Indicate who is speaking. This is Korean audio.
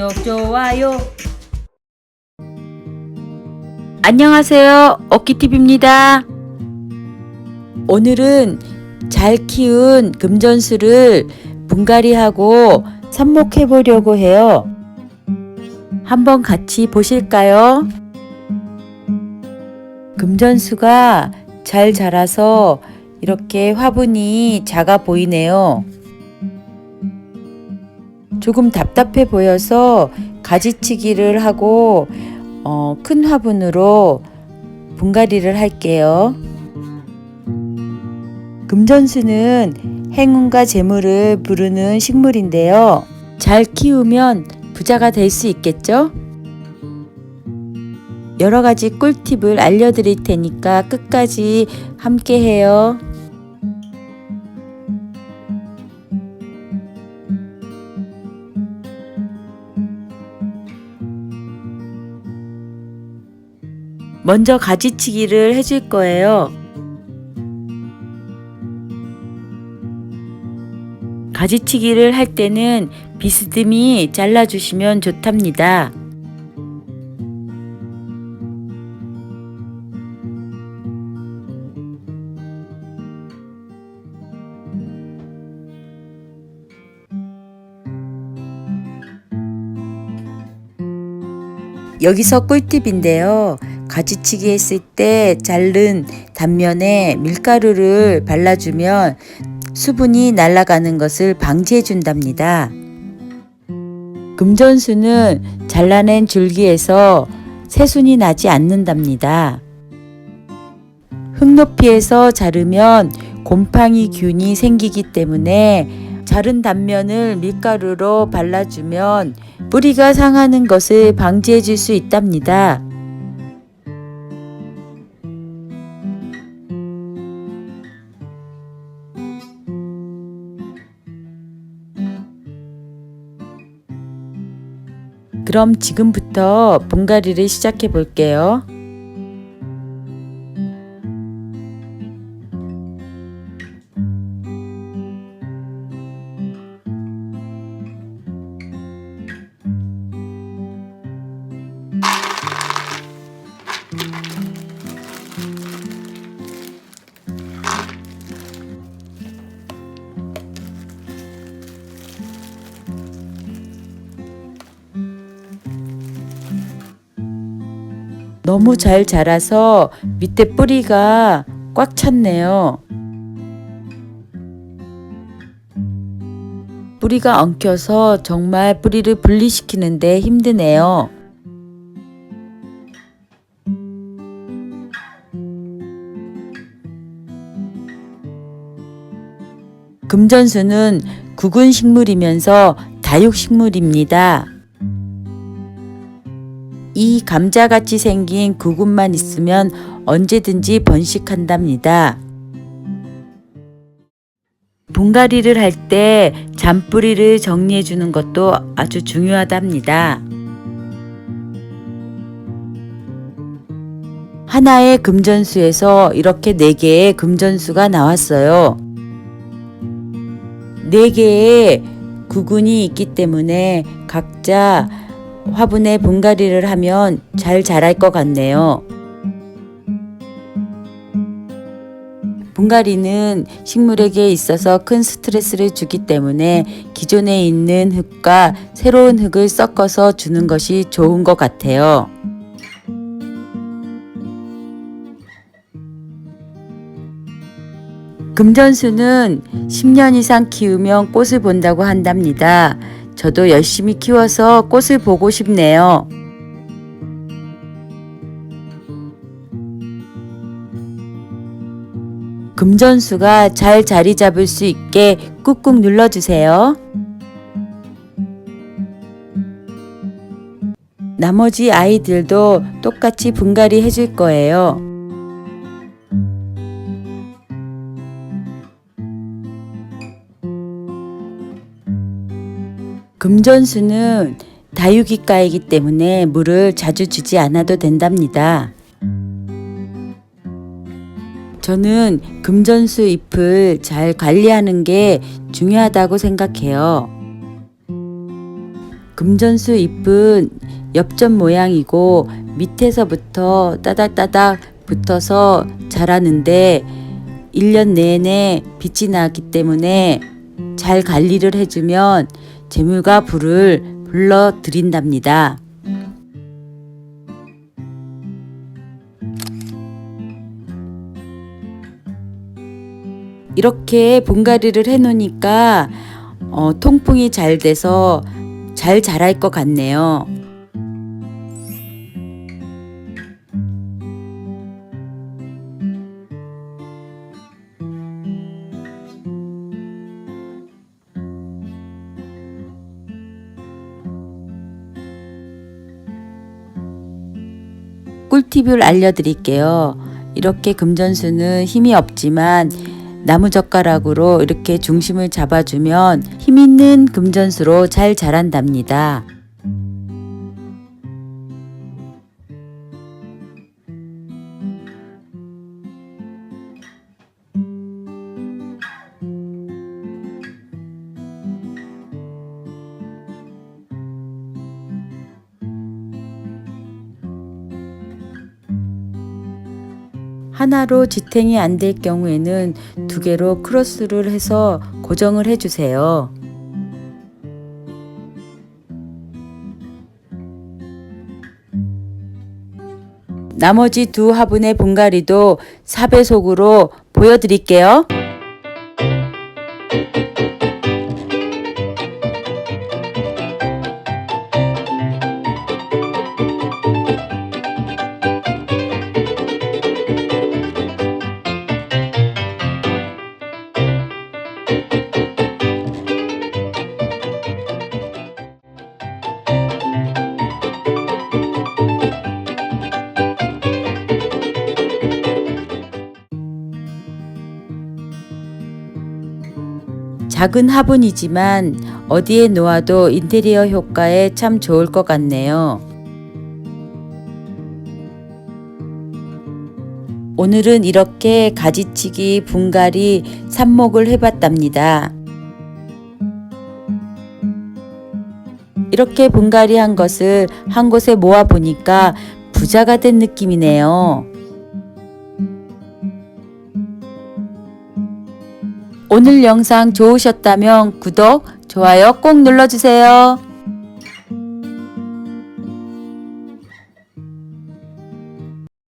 Speaker 1: 구독, 좋아요.
Speaker 2: 안녕하세요. 오키TV입니다. 오늘은 잘 키운 금전수를 분갈이하고 삽목해 보려고 해요. 한번 같이 보실까요? 금전수가 잘 자라서 이렇게 화분이 작아 보이네요. 조금 답답해 보여서 가지치기를 하고 어, 큰 화분으로 분갈이를 할게요. 금전수는 행운과 재물을 부르는 식물인데요. 잘 키우면 부자가 될 수 있겠죠? 여러 가지 꿀팁을 알려드릴 테니까 끝까지 함께 해요. 먼저 가지치기를 해줄 거예요. 가지치기를 할 때는 비스듬히 잘라주시면 좋답니다. 여기서 꿀팁인데요. 가지치기 했을 때 자른 단면에 밀가루를 발라주면 수분이 날아가는 것을 방지해 준답니다. 금전수는 잘라낸 줄기에서 새순이 나지 않는답니다. 흙 높이에서 자르면 곰팡이 균이 생기기 때문에 자른 단면을 밀가루로 발라주면 뿌리가 상하는 것을 방지해 줄 수 있답니다. 그럼 지금부터 분갈이를 시작해 볼게요. 너무 잘 자라서 밑에 뿌리가 꽉 찼네요. 뿌리가 엉켜서 정말 뿌리를 분리시키는데 힘드네요. 금전수는 구근 식물이면서 다육 식물입니다. 이 감자같이 생긴 구근만 있으면 언제든지 번식한답니다. 분갈이를 할 때 잔뿌리를 정리해 주는 것도 아주 중요하답니다. 하나의 금전수에서 이렇게 네 개의 금전수가 나왔어요. 네 개의 구근이 있기 때문에 각자 화분에 분갈이를 하면 잘 자랄 것 같네요. 분갈이는 식물에게 있어서 큰 스트레스를 주기 때문에 기존에 있는 흙과 새로운 흙을 섞어서 주는 것이 좋은 것 같아요. 금전수는 10년 이상 키우면 꽃을 본다고 한답니다. 저도 열심히 키워서 꽃을 보고 싶네요. 금전수가 잘 자리 잡을 수 있게 꾹꾹 눌러주세요. 나머지 아이들도 똑같이 분갈이 해줄 거예요. 금전수는 다육이과이기 때문에 물을 자주 주지 않아도 된답니다. 저는 금전수 잎을 잘 관리하는 게 중요하다고 생각해요. 금전수 잎은 엽전 모양이고 밑에서부터 따닥따닥 붙어서 자라는데 1년 내내 빛이 나기 때문에 잘 관리를 해주면 재물과 불을 불러들인답니다. 이렇게 분갈이를 해놓으니까 어, 통풍이 잘 돼서 잘 자랄 것 같네요. 꿀팁을 알려드릴게요. 이렇게 금전수는 힘이 없지만 나무젓가락으로 이렇게 중심을 잡아주면 힘 있는 금전수로 잘 자란답니다. 하나로 지탱이 안 될 경우에는 두 개로 크로스를 해서 고정을 해주세요. 나머지 두 화분의 분갈이도 4배속으로 보여드릴게요. 작은 화분이지만 어디에 놓아도 인테리어 효과에 참 좋을 것 같네요. 오늘은 이렇게 가지치기, 분갈이, 삽목을 해봤답니다. 이렇게 분갈이 한 것을 한 곳에 모아 보니까 부자가 된 느낌이네요. 오늘 영상 좋으셨다면 구독, 좋아요 꼭 눌러주세요.